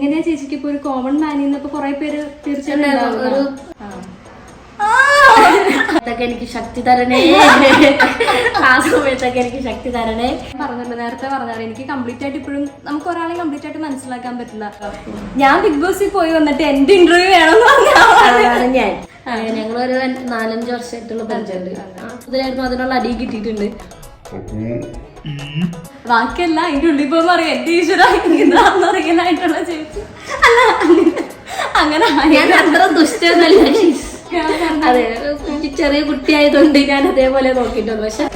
എങ്ങനെയാ ചേച്ചിക്ക് ഇപ്പൊ ഒരു കോമൺ മാനിൽ നിന്ന് ഇപ്പൊ കുറെ പേര് തീർച്ചയായിട്ടും. അതൊക്കെ എനിക്ക് ശക്തി തരണേ. ആ സമയത്തൊക്കെ എനിക്ക് ശക്തി തരണേ. പറഞ്ഞല്ലോ നേരത്തെ പറഞ്ഞാൽ എനിക്ക് കംപ്ലീറ്റ് ആയിട്ട് ഇപ്പോഴും നമുക്ക് ഒരാളെ കംപ്ലീറ്റ് ആയിട്ട് മനസ്സിലാക്കാൻ പറ്റില്ല. ഞാൻ ബിഗ് ബോസിൽ പോയി വന്നിട്ട് എന്റെ ഇന്റർവ്യൂ വേണമെന്ന് ഞാൻ. ഞങ്ങളൊരു നാലഞ്ച് വർഷമായിട്ടുള്ള പരിചയമുണ്ട്. അതിലായിരുന്നു അതിനുള്ള അടി കിട്ടിയിട്ടുണ്ട്. ബാക്കിയല്ല അതിന്റെ ഉള്ളിൽ പോകുമ്പോ അറിയാം എന്റെ ഈശ്വര ഇതാണെന്നറിയാനായിട്ടുള്ള ചേച്ചി. അല്ല അങ്ങനെ- ഞാൻ അത്ര ദുഷ്ടല്ല അതെ ചെറിയ കുട്ടിയായതുകൊണ്ട് ഞാൻ അതേപോലെ നോക്കിയിട്ടുണ്ട് പക്ഷെ.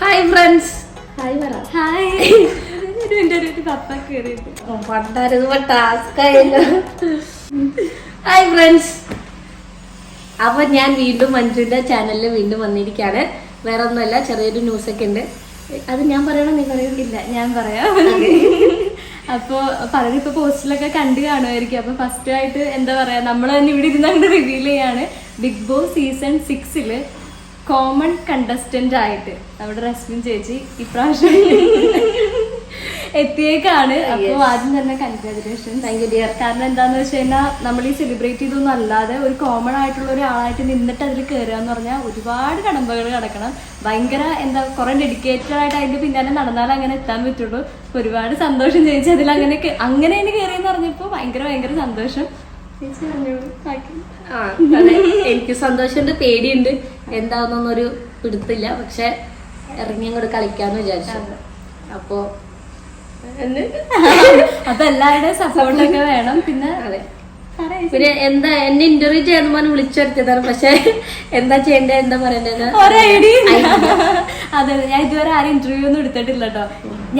ഹായ് ഫ്രണ്ട്സ് ഹായ് പറ. ഹായ് എന്റെ ഒരു പപ്പ കയറിയിട്ട്. പണ്ടായിരുന്നു ടാസ്ക് ആയല്ലോ. ഹായ് ഫ്രണ്ട്സ് അപ്പൊ ഞാൻ വീണ്ടും മഞ്ജുവിന്റെ ചാനലിൽ വീണ്ടും വന്നിരിക്കുകയാണ് വേറെ ഒന്നുമല്ല ചെറിയൊരു ന്യൂസ് ഒക്കെ ഉണ്ട്. അത് ഞാൻ പറയണം നീ പറയണം ഇല്ല ഞാൻ പറയാം. അപ്പോ പലരും ഇപ്പൊ പോസ്റ്റിലൊക്കെ കണ്ടു കാണുമായിരിക്കും. അപ്പൊ ഫസ്റ്റ് ആയിട്ട് എന്താ പറയാ നമ്മൾ തന്നെ ഇവിടെ ഇരുന്ന് റിവീൽ ചെയ്യാണ്. ബിഗ് ബോസ് സീസൺ സിക്സിൽ കോമൺ കണ്ടസ്റ്റന്റ് ആയിട്ട്. നമ്മുടെ റസ്മിൻ ചേച്ചി ഇപ്രാവശ്യം എത്തിയേക്കാണ്. അപ്പോൾ ആദ്യം തന്നെ കൺഗ്രാജുലേഷൻ താങ്ക് യു ഡിയർ കാരണം എന്താന്ന് വെച്ച് കഴിഞ്ഞാൽ നമ്മൾ ഈ സെലിബ്രേറ്റ് ചെയ്തൊന്നും അല്ലാതെ ഒരു കോമൺ ആയിട്ടുള്ള ഒരാളായിട്ട് നിന്നിട്ട് അതിൽ കയറുക എന്ന് പറഞ്ഞാൽ ഒരുപാട് കടമ്പകൾ കിടക്കണം. ഭയങ്കര എന്താ കുറെ ഡെഡിക്കേറ്റഡ് ആയിട്ട് അതിന്റെ പിന്നാലെ നടന്നാൽ അങ്ങനെ എത്താൻ പറ്റുള്ളൂ. ഒരുപാട് സന്തോഷം ചേച്ചി അതിൽ അങ്ങനെ അങ്ങനെ അതിന് കയറിയെന്ന് പറഞ്ഞപ്പോൾ ഭയങ്കര ഭയങ്കര സന്തോഷം. എനിക്ക് സന്തോഷമുണ്ട് പേടിയുണ്ട്. എന്താവുന്നൊന്നൊരു പിടുത്തില്ല. പക്ഷെ ഇറങ്ങി അങ്ങോട്ട് കളിക്കാന്ന് വിചാരിച്ചു. അപ്പോ അപ്പൊ എല്ലാവരുടെയും സപ്പോർട്ടൊക്കെ വേണം. പിന്നെ. പിന്നെ എന്താ എന്നെ ഇന്റർവ്യൂ ചെയ്യാൻ മോനെ വിളിച്ചെടുത്തതാണ് പക്ഷെ എന്താ ചെയ്യണ്ടേ എന്താ പറയണ്ടത്. അതെ ഞാൻ ഇതുവരെ ആരും ഇന്റർവ്യൂ ഒന്നും എടുത്തിട്ടില്ല കേട്ടോ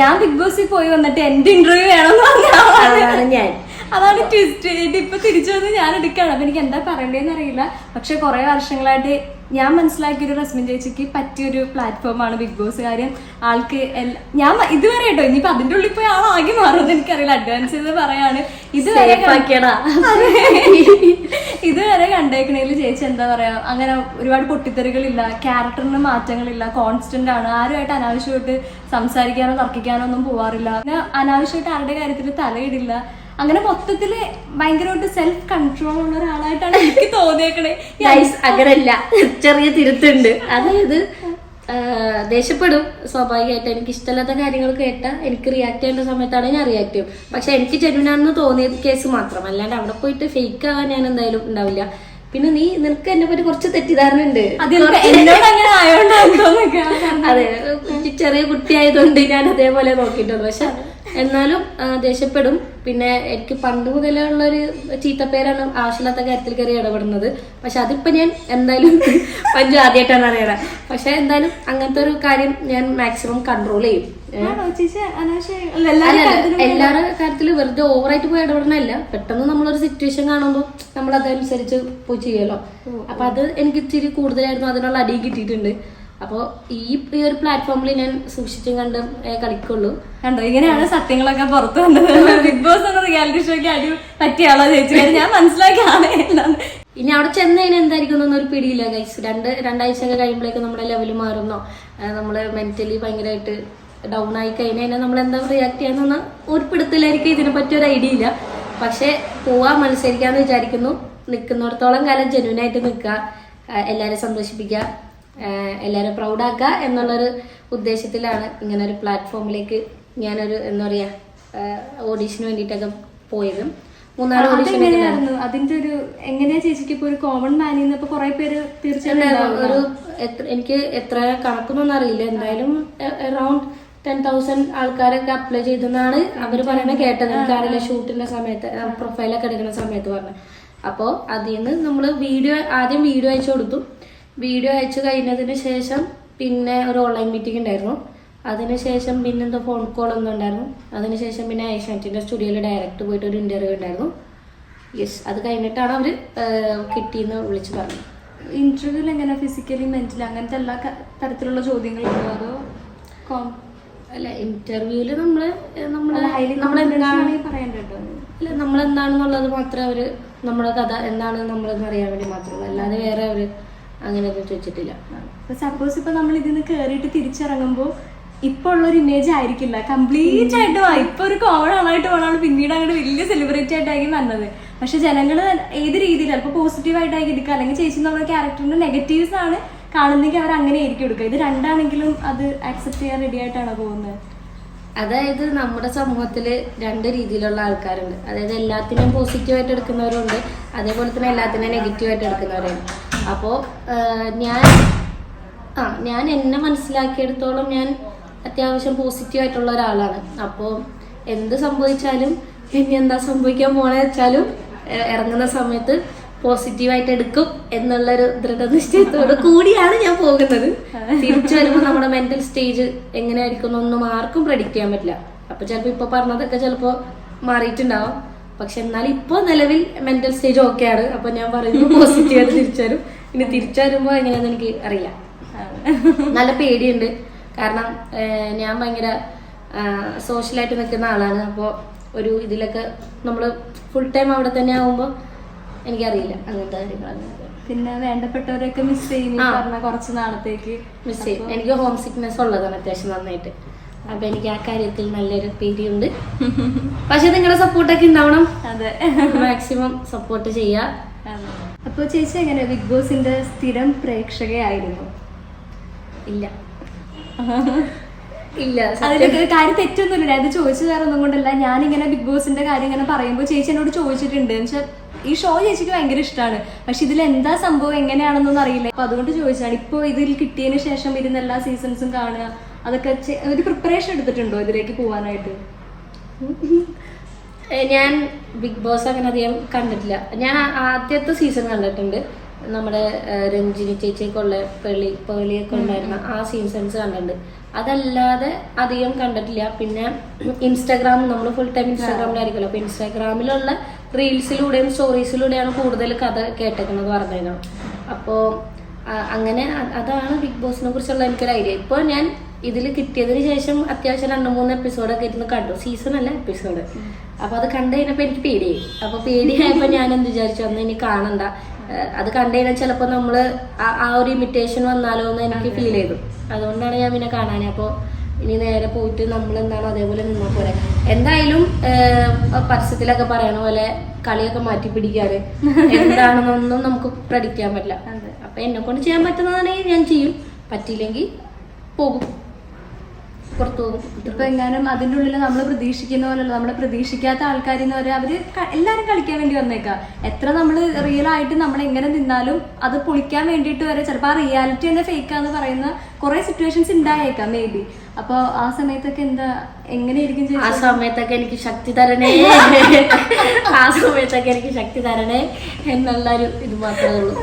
ഞാൻ ബിഗ് ബോസിൽ പോയി വന്നിട്ട് എന്റെ ഇന്റർവ്യൂ വേണമെന്ന് ഞാൻ. അതാണ് ട്വിസ്റ്റ് ഇപ്പൊ തിരിച്ചു വന്ന് ഞാൻ എടുക്കുകയാണ്. അപ്പൊ എനിക്ക് എന്താ പറയണ്ടേന്ന് അറിയില്ല. പക്ഷെ കുറെ വർഷങ്ങളായിട്ട് ഞാൻ മനസ്സിലാക്കിയൊരു റസ്മിൻ ചേച്ചിക്ക് പറ്റിയൊരു പ്ലാറ്റ്ഫോമാണ് ബിഗ് ബോസ്. കാര്യം ആൾക്ക് എല്ലാ- ഞാൻ ഇതുവരെ കേട്ടോ ഇനിയിപ്പോ അതിന്റെ ഉള്ളിൽ പോയി ആളാകെ മാറുമെന്ന് എനിക്കറിയില്ല. അഡ്വാൻസ് ചെയ്ത് പറയാണ് ഇതുവരെ. ഇതുവരെ കണ്ടേക്കണേൽ ചേച്ചി എന്താ പറയാ അങ്ങനെ ഒരുപാട് പൊട്ടിത്തെറികളില്ല ക്യാരക്ടറിന് മാറ്റങ്ങളില്ല കോൺസ്റ്റന്റ് ആണ്. ആരുമായിട്ട് അനാവശ്യമായിട്ട് സംസാരിക്കാനോ തർക്കിക്കാനോ ഒന്നും പോവാറില്ല. പിന്നെ അനാവശ്യമായിട്ട് ആരുടെ കാര്യത്തിൽ തലയിടില്ല. അങ്ങനെ മൊത്തത്തിൽ ഭയങ്കരമായിട്ട് സെൽഫ് കൺട്രോൾ ഉള്ള ഒരാളായിട്ടാണ് എനിക്ക് തോന്നിയേക്കണേ. അങ്ങനല്ല. ചെറിയ തിരുത്തുണ്ട്. അതായത് ദേഷ്യപ്പെടും. സ്വാഭാവികമായിട്ട് എനിക്ക് ഇഷ്ടമില്ലാത്ത കാര്യങ്ങൾ കേട്ടാൽ എനിക്ക് റിയാക്ട് ചെയ്യേണ്ട സമയത്താണ് ഞാൻ റിയാക്ട് ചെയ്യും. പക്ഷെ എനിക്ക് ജെന്യൂനാണെന്ന് തോന്നിയ കേസ് മാത്രം. അല്ലാണ്ട് അവിടെ പോയിട്ട് ഫേക്ക് ആവാൻ ഞാൻ എന്തായാലും ഉണ്ടാവില്ല. പിന്നെ നീ നിനക്ക് എന്നെ പറ്റി കുറച്ച് തെറ്റിദ്ധാരണ ഉണ്ട്. അത് ചെറിയ കുട്ടിയായതുകൊണ്ട് ഞാൻ അതേപോലെ നോക്കിയിട്ടുള്ളൂ പക്ഷെ എന്നാലും ദേഷ്യപ്പെടും. പിന്നെ എനിക്ക് പണ്ട് മുതലേ ഉള്ളൊരു ചീത്തപ്പേരാണ് ആവശ്യമില്ലാത്ത കാര്യത്തിൽ കയറി ഇടപെടുന്നത്. പക്ഷെ അതിപ്പോൾ ഞാൻ എന്തായാലും പഞ്ചു ആദ്യമായിട്ടാണ് അറിയണത് പക്ഷെ എന്തായാലും അങ്ങനത്തെ ഒരു കാര്യം ഞാൻ മാക്സിമം കൺട്രോൾ ചെയ്യും. എല്ലാവരുടെ കാര്യത്തിൽ വെറുതെ ഓവറായിട്ട് പോയി ഇടപെടണല്ല പെട്ടെന്ന് നമ്മളൊരു സിറ്റുവേഷൻ കാണുമ്പോൾ നമ്മൾ അതനുസരിച്ച് പോയി ചെയ്യുമല്ലോ. അപ്പൊ അത് എനിക്ക് ഇച്ചിരി കൂടുതലായിരുന്നു. അതിനുള്ള അടി കിട്ടിയിട്ടുണ്ട്. അപ്പോൾ ഈ ഈ ഒരു പ്ലാറ്റ്ഫോമിൽ ഞാൻ സൂക്ഷിച്ചും കണ്ടും കളിക്കുള്ളൂ. കണ്ടോ? ഇങ്ങനെയാണ് സത്യങ്ങളൊക്കെ പുറത്തു വന്നത്. ബിഗ് ബോസ് എന്ന റിയാലിറ്റി ഷോയ്ക്ക് അടി പറ്റിയ ആളോ ചേച്ചി ഞാൻ മനസ്സിലാക്കിയാണ് ഇനി അവിടെ ചെന്ന് കഴിഞ്ഞാൽ എന്തായിരിക്കും എന്നൊന്നും ഒരു പിടിയില്ല ഗൈസ് രണ്ട് രണ്ടാഴ്ച ഒക്കെ കഴിയുമ്പോഴേക്കും നമ്മുടെ ലെവൽ മാറുന്നോ? നമ്മൾ മെന്റലി ഭയങ്കരമായിട്ട് ഡൗൺ ആയി കഴിഞ്ഞ് കഴിഞ്ഞാൽ നമ്മൾ എന്താ റിയാക്ട് ചെയ്യാന്ന് ഒരു പിടുത്തിലായിരിക്കും ഇതിനെ പറ്റി ഒരു ഐഡിയ ഇല്ല. പക്ഷെ പോവാ മത്സരിക്കാന്ന് വിചാരിക്കുന്നു. നിൽക്കുന്നിടത്തോളം കാലം ജനുവിനായിട്ട് നിൽക്കുക. എല്ലാവരെയും സന്തോഷിപ്പിക്കുക. എല്ലാവരും പ്രൗഡാക്കുക എന്നുള്ളൊരു ഉദ്ദേശത്തിലാണ് ഇങ്ങനെ ഒരു പ്ലാറ്റ്ഫോമിലേക്ക് ഞാനൊരു എന്താ പറയുക ഓഡീഷന് വേണ്ടിയിട്ടൊക്കെ പോയത്. ഓഡീഷൻ അതിന്റെ ഒരു എങ്ങനെയാ ചേച്ചിക്ക് ഇപ്പൊ ഒരു കോമൺ മാനിൽ നിന്ന് ഇപ്പൊ കുറെ പേര് തീർച്ചയായിട്ടും. ഒരു എനിക്ക് എത്ര കണക്കൊന്നും അറിയില്ല. എന്തായാലും അറൌണ്ട് ടെൻ തൗസൻഡ് ആൾക്കാരൊക്കെ അപ്ലൈ ചെയ്തെന്നാണ് അവർ പറയുന്നത് കേട്ടത്. എനിക്കറിയില്ല ഷൂട്ടിന്റെ സമയത്ത് പ്രൊഫൈലൊക്കെ എടുക്കുന്ന സമയത്ത് പറഞ്ഞത്. അപ്പോൾ അതിൽ നിന്ന് നമ്മൾ വീഡിയോ ആദ്യം വീഡിയോ അയച്ചു കൊടുത്തു. വീഡിയോ അയച്ചു കഴിഞ്ഞതിന് ശേഷം പിന്നെ ഒരു ഓൺലൈൻ മീറ്റിംഗ് ഉണ്ടായിരുന്നു. അതിനുശേഷം പിന്നെ എന്തോ ഫോൺ കോൾ ഒന്നും ഉണ്ടായിരുന്നു. അതിനുശേഷം പിന്നെ ഏഷ്യാനെറ്റിന്റെ സ്റ്റുഡിയോയിൽ ഡയറക്റ്റ് പോയിട്ട് ഒരു ഇന്റർവ്യൂ ഉണ്ടായിരുന്നു. യെസ് അത് കഴിഞ്ഞിട്ടാണ് അവർ കിട്ടിയെന്ന് വിളിച്ച് പറഞ്ഞത്. ഇന്റർവ്യൂവിൽ എങ്ങനെ ഫിസിക്കലി മെന്റലി അങ്ങനത്തെ എല്ലാ തരത്തിലുള്ള ചോദ്യങ്ങളുണ്ടോ? അതോ കോം- അല്ല ഇന്റർവ്യൂൽ നമ്മൾ highly നമ്മളെന്താണ്. അല്ല നമ്മളെന്താണെന്നുള്ളത് മാത്രമേ അവർ നമ്മുടെ കഥ എന്താണെന്ന് നമ്മളെന്ന് അറിയാൻ വേണ്ടി മാത്രമേ അല്ലാതെ വേറെ അവർ അങ്ങനെയൊന്നും ചോദിച്ചിട്ടില്ല. സപ്പോസ് ഇപ്പൊ നമ്മൾ ഇതിന്ന് കേറിയിട്ട് തിരിച്ചിറങ്ങുമ്പോൾ ഇപ്പൊ ഉള്ള ഒരു ഇമേജ് ആയിരിക്കില്ല. കംപ്ലീറ്റ് ആയിട്ട് ഇപ്പൊ ഒരു കോമൺ ആളായിട്ട് പിന്നീട് അങ്ങോട്ട് വലിയ സെലിബ്രിറ്റി ആയിട്ടായിരിക്കും വന്നത്. പക്ഷെ ജനങ്ങൾ ഏത് രീതിയിൽ ചിലപ്പോൾ പോസിറ്റീവ് ആയിട്ടായിരിക്കും എടുക്കുക അല്ലെങ്കിൽ ചേച്ചി നമ്മുടെ ക്യാരക്ടറിന്റെ നെഗറ്റീവ്സ് ആണ് കാണുന്നെങ്കിൽ അവർ അങ്ങനെ ആയിരിക്കും എടുക്കുക ഇത് രണ്ടാണെങ്കിലും അത് ആക്സെപ്റ്റ് ചെയ്യാൻ റെഡി ആയിട്ടാണോ പോകുന്നത്? അതായത് നമ്മുടെ സമൂഹത്തിൽ രണ്ട് രീതിയിലുള്ള ആൾക്കാരുണ്ട്. അതായത് എല്ലാത്തിനെയും പോസിറ്റീവായിട്ട് എടുക്കുന്നവരുണ്ട്. അതേപോലെ തന്നെ എല്ലാത്തിനെയും നെഗറ്റീവായിട്ട് എടുക്കുന്നവരുണ്ട്. അപ്പോൾ ഞാൻ ആ ഞാൻ എന്നെ മനസ്സിലാക്കിയെടുത്തോളം ഞാൻ അത്യാവശ്യം പോസിറ്റീവ് ആയിട്ടുള്ള ഒരാളാണ്. അപ്പോൾ എന്ത് സംഭവിച്ചാലും ഇനി എന്താ സംഭവിക്കാൻ പോണെന്ന് വെച്ചാലും ഇറങ്ങുന്ന സമയത്ത് പോസിറ്റീവായിട്ട് എടുക്കും എന്നുള്ളൊരു ദൃഢനിശ്ചയത്തോട് കൂടിയാണ് ഞാൻ പോകുന്നത്. തിരിച്ചു വരുമ്പോൾ നമ്മുടെ മെന്റൽ സ്റ്റേജ് എങ്ങനെയായിരിക്കും എന്നൊന്നും ആർക്കും പ്രഡിക്റ്റ് ചെയ്യാൻ പറ്റില്ല. അപ്പൊ ചിലപ്പോൾ ഇപ്പൊ പറഞ്ഞതൊക്കെ ചിലപ്പോൾ മാറിയിട്ടുണ്ടാവും. പക്ഷെ എന്നാൽ ഇപ്പോൾ നിലവിൽ മെന്റൽ സ്റ്റേജ് ഓക്കെ ആണ്. അപ്പൊ ഞാൻ പറയുന്നത് പോസിറ്റീവായിട്ട് തിരിച്ചു വരും. ഇനി തിരിച്ചു വരുമ്പോൾ എങ്ങനെയാന്ന് എനിക്ക് അറിയില്ല. നല്ല പേടിയുണ്ട്. കാരണം ഞാൻ ഭയങ്കര സോഷ്യലായിട്ട് നിൽക്കുന്ന ആളാണ്. അപ്പോൾ ഒരു ഇതിലൊക്കെ നമ്മൾ ഫുൾ ടൈം അവിടെ തന്നെ ആകുമ്പോൾ എനിക്കറിയില്ല അങ്ങനത്തെ കാര്യങ്ങളൊക്കെ പിന്നെ വേണ്ടപ്പെട്ടവരൊക്കെ മിസ് ചെയ്യും പറഞ്ഞ കുറച്ച് നാളത്തേക്ക്. മിസ് ചെയ്യും. എനിക്ക് ഹോം സിക്നെസ് ഉള്ളതാണ് അത്യാവശ്യം നന്നായിട്ട്. അപ്പൊ എനിക്ക് ആ കാര്യത്തിൽ നല്ലൊരു പേടിയുണ്ട്. പക്ഷെ നിങ്ങളുടെ സപ്പോർട്ടൊക്കെ ഉണ്ടാവണം. അതെ. മാക്സിമം സപ്പോർട്ട് ചെയ്യുക അപ്പൊ ചേച്ചി എങ്ങനെ ബിഗ് ബോസിന്റെ സ്ഥിരം പ്രേക്ഷകയായിരുന്നു ഇല്ല. ഇല്ല അതിലൊക്കെ കാര്യം തെറ്റൊന്നുമില്ല. അത് ചോദിച്ചു വേറെ ഒന്നും കൊണ്ടല്ല. ഇങ്ങനെ ബിഗ് ബോസിന്റെ കാര്യം ഇങ്ങനെ പറയുമ്പോൾ ചേച്ചി എന്നോട് ചോദിച്ചിട്ടുണ്ട്. എന്നുവെച്ചാൽ ഈ ഷോ ചേച്ചിക്ക് ഭയങ്കര ഇഷ്ടമാണ് പക്ഷെ ഇതിൽ എന്താ സംഭവം എങ്ങനെയാണെന്നൊന്നും അറിയില്ല. അപ്പൊ അതുകൊണ്ട് ചോദിച്ചാണ് ഇപ്പോൾ ഇതിൽ കിട്ടിയതിന് ശേഷം ഇരുന്ന എല്ലാ സീസൺസും കാണുക അതൊക്കെ ഒരു പ്രിപ്പറേഷൻ എടുത്തിട്ടുണ്ടോ ഇതിലേക്ക് പോകാനായിട്ട് ഞാൻ ബിഗ് ബോസ് അങ്ങനെ അധികം കണ്ടിട്ടില്ല. ഞാൻ ആദ്യത്തെ സീസൺ കണ്ടിട്ടുണ്ട്. നമ്മുടെ രഞ്ജിനി ചേച്ചിയൊക്കെ ഉള്ള പേളി പേളിയൊക്കെ ഉണ്ടായിരുന്ന ആ സീസൺസ് കണ്ടിട്ടുണ്ട്. അതല്ലാതെ അധികം കണ്ടിട്ടില്ല. പിന്നെ ഇൻസ്റ്റാഗ്രാം നമ്മൾ ഫുൾ ടൈം ഇൻസ്റ്റാഗ്രാമിലായിരിക്കുമല്ലോ അപ്പൊ ഇൻസ്റ്റാഗ്രാമിലുള്ള റീൽസിലൂടെയും സ്റ്റോറീസിലൂടെയാണ് കൂടുതൽ കഥ കേട്ടേക്കുന്നത് പറഞ്ഞിരുന്നത് അപ്പോൾ അങ്ങനെ അതാണ് ബിഗ് ബോസിനെ കുറിച്ചുള്ള എനിക്കൊരു ഐഡിയ ഇപ്പോൾ ഞാൻ ഇതിൽ കിട്ടിയതിന് ശേഷം അത്യാവശ്യം രണ്ട് മൂന്ന് എപ്പിസോഡൊക്കെ ഇരുന്ന് കണ്ടു. സീസൺ അല്ല എപ്പിസോഡ് അപ്പൊ അത് കണ്ടു കഴിഞ്ഞപ്പോ എനിക്ക് പേടിയായി അപ്പൊ പേടിയായപ്പോ ഞാൻ എന്ത് വിചാരിച്ചു? അന്ന് ഇനി കാണണ്ട. അത് കണ്ടു കഴിഞ്ഞാൽ ചിലപ്പോ നമ്മൾ ആ- ഒരു ഇമിറ്റേഷൻ വന്നാലോ എന്ന് എനിക്ക് ഫീൽ ചെയ്തു. അതുകൊണ്ടാണ് ഞാൻ പിന്നെ കാണാൻ അപ്പോൾ ഇനി നേരെ പോയിട്ട് നമ്മൾ എന്താണോ അതേപോലെ നിന്നാൽ പോരെ. എന്തായാലും പരസ്യത്തിലൊക്കെ പറയണ പോലെ കളിയൊക്കെ മാറ്റി പിടിക്കാറ് എന്താണെന്നൊന്നും നമുക്ക് പ്രഡിക്റ്റ് ചെയ്യാൻ പറ്റില്ല. അപ്പൊ എന്നെ കൊണ്ട് ചെയ്യാൻ പറ്റുന്നതാണെങ്കിൽ ഞാൻ ചെയ്യും. പറ്റിയില്ലെങ്കിൽ പോകും. പുറത്തു പോകും. ഇപ്പൊ എങ്ങാനും അതിന്റെ ഉള്ളിൽ നമ്മൾ പ്രതീക്ഷിക്കുന്ന പോലെയല്ല. നമ്മളെ പ്രതീക്ഷിക്കാത്ത ആൾക്കാരെന്ന് പറയാ അവർ ക- എല്ലാരും കളിക്കാൻ വേണ്ടി വന്നേക്കാം. എത്ര നമ്മൾ റിയൽ ആയിട്ട് നമ്മൾ എങ്ങനെ നിന്നാലും അത് പൊളിക്കാൻ വേണ്ടിയിട്ട് വരെ ചിലപ്പോൾ ആ റിയാലിറ്റി തന്നെ ഫേക്കാന്ന് പറയുന്ന കുറെ സിറ്റുവേഷൻസ് ഉണ്ടായേക്കാം മേ ബി അപ്പൊ ആ സമയത്തൊക്കെ എന്താ എങ്ങനെയായിരിക്കും ആ സമയത്തൊക്കെ എനിക്ക് ശക്തി തരണേ. ആ സമയത്തൊക്കെ എനിക്ക് ശക്തി തരണേ. എന്നുള്ള ഒരു ഇത് മാത്രമേ ഉള്ളൂ.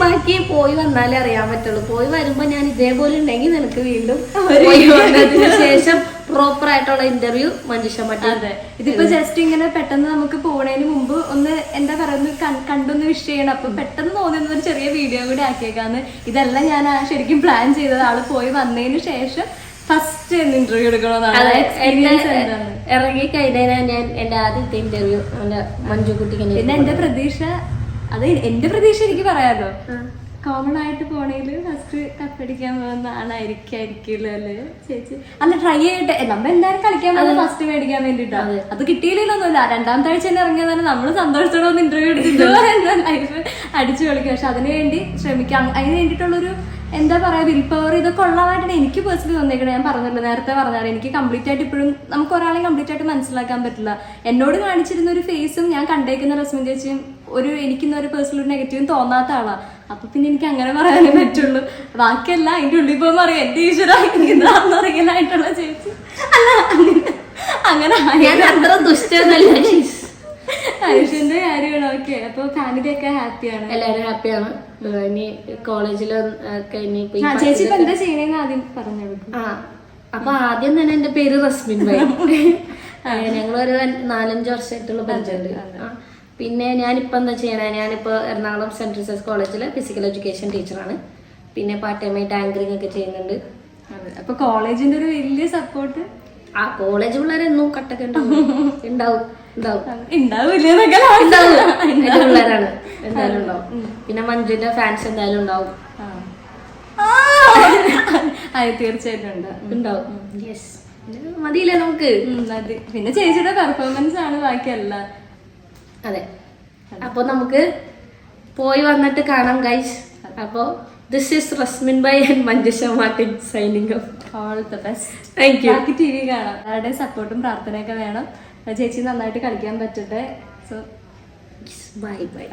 ബാക്കി പോയി വന്നാലേ അറിയാൻ പറ്റുള്ളൂ. പോയി വരുമ്പോ ഞാൻ ഇതേപോലെ ഉണ്ടെങ്കിൽ നിനക്ക് വീണ്ടും പോയി വന്നതിന് ശേഷം പ്രോപ്പർ ആയിട്ടുള്ള ഇന്റർവ്യൂ മഞ്ജുഷ അതെ. ഇതിപ്പോ ജസ്റ്റ് ഇങ്ങനെ പെട്ടെന്ന് നമുക്ക് പോണതിന് മുമ്പ് ഒന്ന് എന്താ പറയുന്നത് കണ്ടൊന്ന് വിഷ് ചെയ്യണം. അപ്പൊ പെട്ടെന്ന് തോന്നുന്ന ഒരു ചെറിയ വീഡിയോ കൂടി ആക്കിയേക്കാന്ന്. ഇതെല്ലാം ഞാൻ ശരിക്കും പ്ലാൻ ചെയ്തത്. ആൾ പോയി വന്നതിന് ശേഷം ഫസ്റ്റ് ഇന്റർവ്യൂ എടുക്കണമെന്നാണ് ഇറങ്ങി കഴിഞ്ഞാൽ ഞാൻ എന്റെ ആദ്യത്തെ ഇന്റർവ്യൂ മഞ്ജു കുട്ടിക്ക് പിന്നെ എന്റെ പ്രതീക്ഷ അത് എന്റെ പ്രതീക്ഷ എനിക്ക് പറയാലോ. കോമൺ ആയിട്ട് പോണേൽ ഫസ്റ്റ് കപ്പടിക്കാൻ പോകുന്ന ആളായിരിക്കായിരിക്കുമല്ലോ അല്ലേ? ചേച്ചി. അല്ല ട്രൈ ചെയ്യട്ടെ. നമ്മൾ എന്തായാലും കളിക്കാൻ പോകുന്നത് ഫസ്റ്റ് മേടിക്കാൻ വേണ്ടിട്ടാ. അത്. കിട്ടിയില്ലൊന്നുമില്ല രണ്ടാമത്തെ ആഴ്ച തന്നെ ഇറങ്ങിയതാണ് നമ്മൾ സന്തോഷത്തോടെ ഒന്ന് ഇന്റർവ്യൂ എടുത്തിട്ട് ലൈഫ് അടിച്ചു കളിക്കും പക്ഷെ അതിനു വേണ്ടി ശ്രമിക്കാം. അതിന് വേണ്ടിയിട്ടുള്ളൊരു എന്താ പറയാ വിൽ പവർ ഇതൊക്കെ ഉള്ളതായിട്ടാണ് എനിക്ക് പേഴ്സണലി തോന്നിയേക്കണേ. ഞാൻ പറഞ്ഞല്ലോ നേരത്തെ പറഞ്ഞാൽ എനിക്ക് കംപ്ലീറ്റ് ആയിട്ട് ഇപ്പോഴും നമുക്ക് ഒരാളെ കംപ്ലീറ്റ് ആയിട്ട് മനസ്സിലാക്കാൻ പറ്റില്ല. എന്നോട് കാണിച്ചിരുന്ന ഒരു ഫേസും ഞാൻ കണ്ടേക്കുന്ന റസ്മിൻ ചേച്ചിയും ഒരു എനിക്കിന്ന് ഒരു പേഴ്സണൽ ഒരു നെഗറ്റീവും തോന്നാത്ത ആളാ. അപ്പൊ പിന്നെ എനിക്ക് അങ്ങനെ പറയാനേ പറ്റുള്ളൂ. ബാക്കിയല്ല അതിന്റെ ഉള്ളിൽ പോകുമ്പോൾ അറിയാം എന്റെ ഈശ്വര ഇതാണെന്ന് അറിയാനായിട്ടുള്ള ചേച്ചി. അല്ല അങ്ങനെ- അങ്ങനെ ഞാൻ അത്ര ദുഷ്ടല്ല ആയുഷിന്റെ കാര്യമാണ് ഓക്കെ അപ്പൊ ഫാമിലി ഒക്കെ ഹാപ്പിയാണ്. എല്ലാവരും ഹാപ്പിയാണ്. ഇനി കോളേജിൽ ചേച്ചി ഇപ്പൊ എന്താ ചെയ്യണേന്ന് ആദ്യം പറഞ്ഞു ആ അപ്പൊ ആദ്യം തന്നെ എന്റെ പേര് റസ്മിൻ ബൈ ഞങ്ങളൊരു നാലഞ്ച് വർഷമായിട്ടുള്ള പരിചയമുണ്ട്. പിന്നെ ഞാനിപ്പോ എന്താ ചെയ്യണേ? ഞാനിപ്പോ എറണാകുളം സെന്റ് ജോസഫ് കോളേജിലെ ഫിസിക്കൽ എഡ്യൂക്കേഷൻ ടീച്ചറാണ് പിന്നെ പാർട്ട് ടൈം ആയിട്ട് ആങ്കറിംഗ് ഒക്കെ ചെയ്യുന്നുണ്ട്. അപ്പൊ കോളേജിന്റെ ഒരു വലിയ സപ്പോർട്ട് ആ കോളേജ് പിള്ളേരെന്നും കട്ടൊക്കെ ഉണ്ടാവും. ഉണ്ടാവും. ഉണ്ടാവും. പിള്ളേരാണ് എന്തായാലും പിന്നെ മഞ്ജുന്റെ ഫാൻസ് എന്തായാലും ഉണ്ടാവും. മതിയില്ല തീർച്ചയായിട്ടും ഉണ്ട്. ഉണ്ടാവും. യെസ് മതിയില്ലേ നമുക്ക്? പിന്നെ ചേച്ചിയുടെ പെർഫോമൻസ് ആണ് ബാക്കിയല്ല അതെ. അപ്പൊ നമുക്ക് പോയി വന്നിട്ട് കാണാം ഗൈസ് അപ്പൊ this is Rasmin bye and Manjusha Martin signing off all the best thank you ബാക്കി ടി വി കാണാം അവരുടെ സപ്പോർട്ടും പ്രാർത്ഥനയൊക്കെ വേണം. ചേച്ചി നന്നായിട്ട് കളിക്കാൻ പറ്റട്ടെ. So bye bye